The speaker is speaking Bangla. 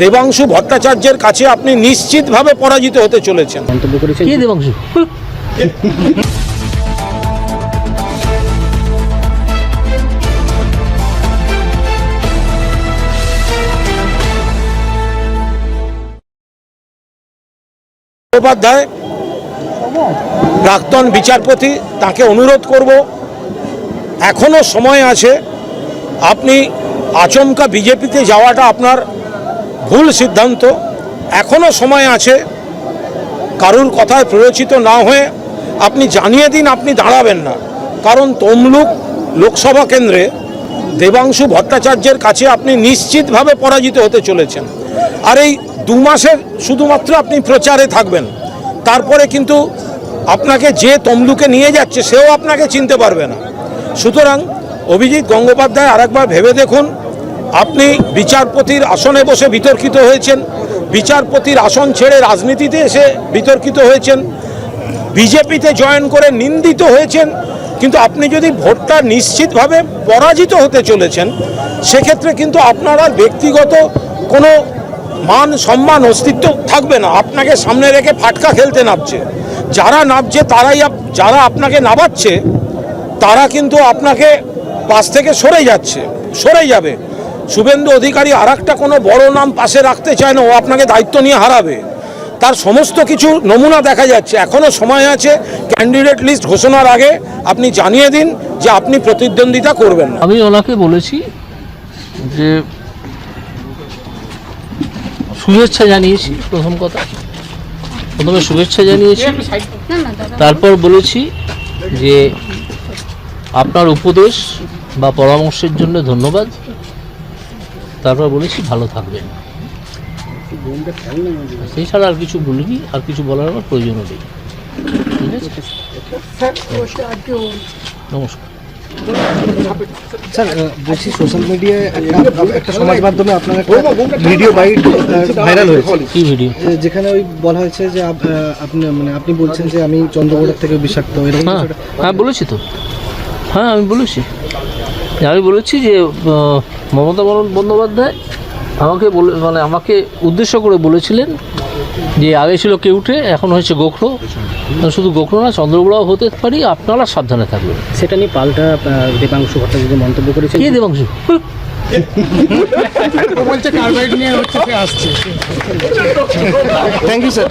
দেবাংশু ভট্টাচার্যের কাছে আপনি নিশ্চিতভাবে পরাজিত হতে চলেছেন। মন্তব্য করেছেন? কে দেবাংশু? মুখোপাধ্যায় প্রাক্তন বিচারপতি তাকে অনুরোধ করব এখনও সময় আছে আপনি আচমকা বিজেপিতে যাওয়াটা আপনার ভুল সিদ্ধান্ত, এখনও সময় আছে, কারুর কথায় প্ররোচিত না হয়ে আপনি জানিয়ে দিন, আপনি দাঁড়াবেন না। কারণ তমলুক লোকসভা কেন্দ্রে দেবাংশু ভট্টাচার্যের কাছে আপনি নিশ্চিতভাবে পরাজিত হতে চলেছেন। আর এই দু মাসের শুধুমাত্র আপনি প্রচারে থাকবেন। তারপরে কিন্তু আপনাকে যে তমলুকে নিয়ে যাচ্ছে, সেও আপনাকে চিনতে পারবে না। সুতরাং অভিজিৎ গঙ্গোপাধ্যায় আরেকবার ভেবে দেখুন আপনি বিচারপতির আসনে বসে বিতর্কিত হয়েছেন, বিচারপতির আসন ছেড়ে রাজনীতিতে এসে বিতর্কিত হয়েছেন, বিজেপিতে জয়েন করে নিন্দিত হয়েছেন, কিন্তু আপনি যদি ভোটটা নিশ্চিতভাবে পরাজিত হতে চলেছেন, সেক্ষেত্রে কিন্তু আপনার আর ব্যক্তিগত কোনো মান, সম্মান, অস্তিত্ব থাকবে না। আপনাকে সামনে রেখে ফাটকা খেলতে নামছে। যারা নামছে তারাই যারা আপনাকে নামাচ্ছে, তারা কিন্তু আপনাকে পাশ থেকে সরে যাচ্ছে, সরে যাবে। শুভেন্দু অধিকারী আর একটা কোনো বড় নাম পাশে রাখতে চায় না, ও আপনাকে দায়িত্ব নিয়ে হারাবে। তার সমস্ত কিছু নমুনা দেখা যাচ্ছে এখনও সময় আছে ক্যান্ডিডেট লিস্ট ঘোষণার আগে আপনি জানিয়ে দিন যে আপনি প্রতিদ্বন্দ্বিতা করবেন আমি ওনাকে বলেছি যে শুভেচ্ছা জানিয়েছি, প্রথম কথা। প্রথমে শুভেচ্ছা জানিয়েছি, তারপর বলেছি যে আপনার উপদেশ বা পরামর্শের জন্য ধন্যবাদ। তারপর বলেছি ভালো থাকবেন। সেই ছাড়া আর কিছু বলিনি আর কিছু বলার আমার প্রয়োজনও নেই। ঠিক আছে? নমস্কার। স্যার বলছি সোশ্যাল মিডিয়ায় একটা সমাজ মাধ্যমে আপনার একটা ভিডিও বাইট ভাইরাল হয়েছে। কি ভিডিও যেখানে ওই বলা হয়েছে যে আপ- আপনি মানে আপনি বলছেন যে আমি চন্দ্রকোড়ার থেকে বিষাক্ত এরকম হ্যাঁ হ্যাঁ বলেছি তো। হ্যাঁ আমি বলেছি। আমি বলেছি যে মমতা বন্দ্যোপাধ্যায় আমাকে বলে মানে আমাকে উদ্দেশ্য করে বলেছিলেন যে আগে ছিল কেউটে এখন হয়েছে গোখরো। মানে শুধু গোখরো না চন্দ্রগ্রহ হতে পারি আপনারা সাবধানে থাকবেন। সেটা নিয়ে পাল্টা দেবাংশু ভট্টাচার্য মন্তব্য করেছে কে দেবাংশু? বলছে কার্বাইড নিয়ে হচ্ছে আসছে। Thank you sir